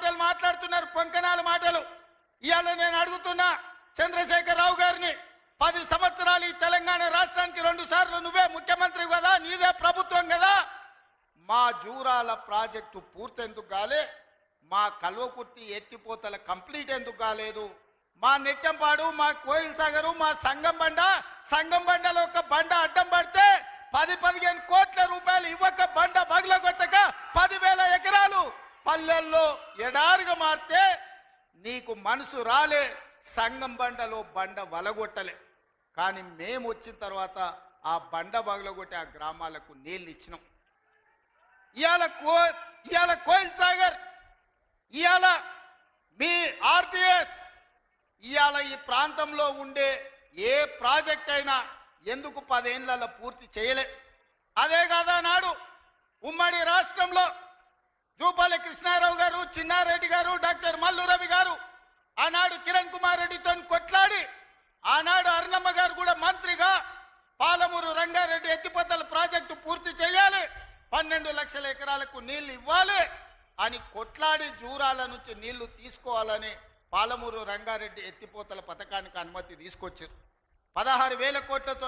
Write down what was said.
మాటలు మాట్లాడుతున్నారు పొంకనాల మాటలు. ఇవాళ నేను అడుగుతున్నా చంద్రశేఖర్ రావు గారిని పది సంవత్సరాలు ఈ తెలంగాణ రాష్ట్రానికి రెండు సార్లు నువ్వే ముఖ్యమంత్రి కదా నీదే ప్రభుత్వం కదా. మా జూరాల ప్రాజెక్టు పూర్తెందుకు కాలే మా కల్వకుర్తి ఎత్తిపోతల కంప్లీట్ ఎందుకు కాలేదు. మా నెట్టంపాడు మా కోయిల్ సాగరు మా సంగం బండ సంగం బండలో ఒక బండ అడ్డం పడితే పది పదిహేను కోట్ల పల్లెల్లో ఎడారిగా మారితే నీకు మనసు రాలే సంగం బండలో బండ వలగొట్టలే. కానీ మేము వచ్చిన తర్వాత ఆ బండ బగలగొట్టి ఆ గ్రామాలకు నీళ్ళు ఇచ్చినాం. ఇవాళ కో ఇవాళ కోయిల్ సాగర్ ఇవాళ మీ ఆర్టీఎస్ ఇవాళ ఈ ప్రాంతంలో ఉండే ఏ ప్రాజెక్ట్ అయినా ఎందుకు పదేళ్ళలో పూర్తి చేయలే? అదే కాదా నాడు ఉమ్మడి రాష్ట్రంలో జూపాలి కృష్ణారావు గారు చిన్నారెడ్డి గారు డాక్టర్ మల్లు రవి గారు. ఆనాడు కిరణ్ కుమార్ రెడ్డితో కొట్లాడి ఆనాడు అరుణమ్మ గారు కూడా మంత్రిగా పాలమూరు రంగారెడ్డి ఎత్తిపోతల ప్రాజెక్టు పూర్తి చేయాలి. పన్నెండు లక్షల ఎకరాలకు నీళ్ళు ఇవ్వాలి అని కొట్లాడి జూరాల నుంచి నీళ్ళు తీసుకోవాలని పాలమూరు రంగారెడ్డి ఎత్తిపోతల పథకానికి అనుమతి తీసుకొచ్చారు. పదహారు వేల కోట్లతో